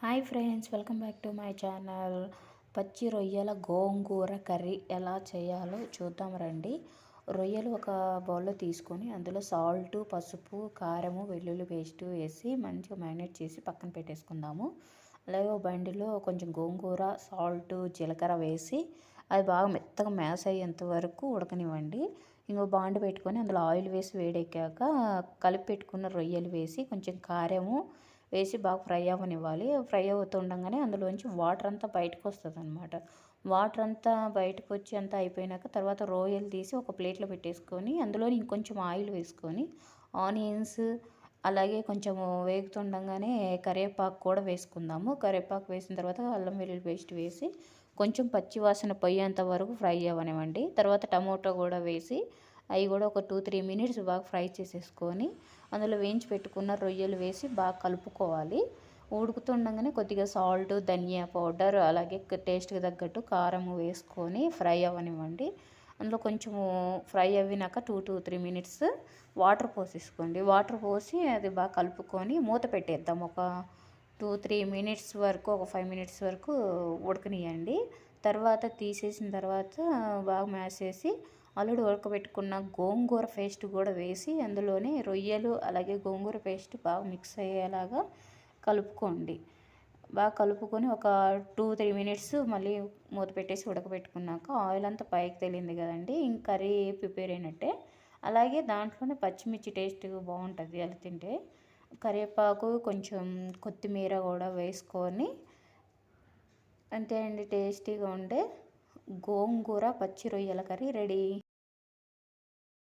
Hi friends welcome back to my channel. పచ్చి రొయ్యల గోంగూర curry ఎలా చేయాలో చూద్దాం రండి. రొయ్యలు ఒక బౌల్లో తీసుకొని అందులో సాల్ట్ పసుపు కారము వెల్లుల్లి పేస్ట్ వేసి మంచిగా మ్యారినేట్ చేసి పక్కన పెట్టేసుకుందాము. అలాగే బండిలో కొంచెం గోంగూర సాల్ట్ జీలకర్ర వేసి అది బాగా మెత్తగా మ్యాస్ అయ్యేంత వరకు ఉడకనివ్వండి. ఇంకో బాండ్ పెట్టుకొని అందులో ఆయిల్ వేసి వేడెక్కాక కలిపి పెట్టుకున్న రొయ్యలు వేసి కొంచెం కారము వేసి బాగా ఫ్రై అవ్వనివ్వాలి. ఫ్రై అవుతుండగానే అందులోంచి వాటర్ అంతా బయటకు వస్తుంది అనమాట వాటర్ అంతా బయటకు వచ్చి అంతా అయిపోయినాక తర్వాత రోయలు తీసి ఒక ప్లేట్లో పెట్టేసుకొని అందులో ఇంకొంచెం ఆయిల్ వేసుకొని ఆనియన్స్ అలాగే కొంచెం వేగుతుండగానే కరివేపాకు కూడా వేసుకుందాము. కరివేపాకు వేసిన తర్వాత అల్లం వెల్లుల్లి పేస్ట్ వేసి కొంచెం పచ్చి వాసన పోయేంత వరకు ఫ్రై అవ్వనివ్వండి. తర్వాత టమోటో కూడా వేసి అవి కూడా ఒక టూ త్రీ మినిట్స్ బాగా ఫ్రై చేసేసుకొని అందులో వేయించి పెట్టుకున్న రొయ్యలు వేసి బాగా కలుపుకోవాలి. ఉడుకుతుండగానే కొద్దిగా సాల్ట్ ధనియా పౌడర్ అలాగే టేస్ట్కి తగ్గట్టు కారం వేసుకొని ఫ్రై అవ్వనివ్వండి. అందులో కొంచెము fry అవ్వినాక two two three minutes water పోసేసుకోండి. Water పోసి అది బాగా కలుపుకొని మూత పెట్టేద్దాం. ఒక టూ త్రీ మినిట్స్ వరకు ఒక ఫైవ్ మినిట్స్ వరకు ఉడకనియండి తర్వాత తీసేసిన తర్వాత బాగా మ్యాష్ చేసి ఆల్రెడీ ఉడకబెట్టుకున్న గోంగూర పేస్ట్ కూడా వేసి అందులోనే రొయ్యలు అలాగే గోంగూర పేస్ట్ బాగా మిక్స్ అయ్యేలాగా కలుపుకోండి. బాగా కలుపుకొని ఒక టూ త్రీ మినిట్స్ మళ్ళీ మూత పెట్టేసి ఉడకబెట్టుకున్నాక ఆయిల్ అంతా పైకి తెలియంది కదండి ఇంక కర్రీ ప్రిపేర్ అయినట్టే. అలాగే దాంట్లోనే పచ్చిమిర్చి టేస్ట్ బాగుంటుంది అలా తింటే. కరివేపాకు కొంచెం కొత్తిమీర కూడా వేసుకొని అంతే అండి టేస్టీగా ఉండే గోంగూర పచ్చి రొయ్యల కర్రీ రెడీ.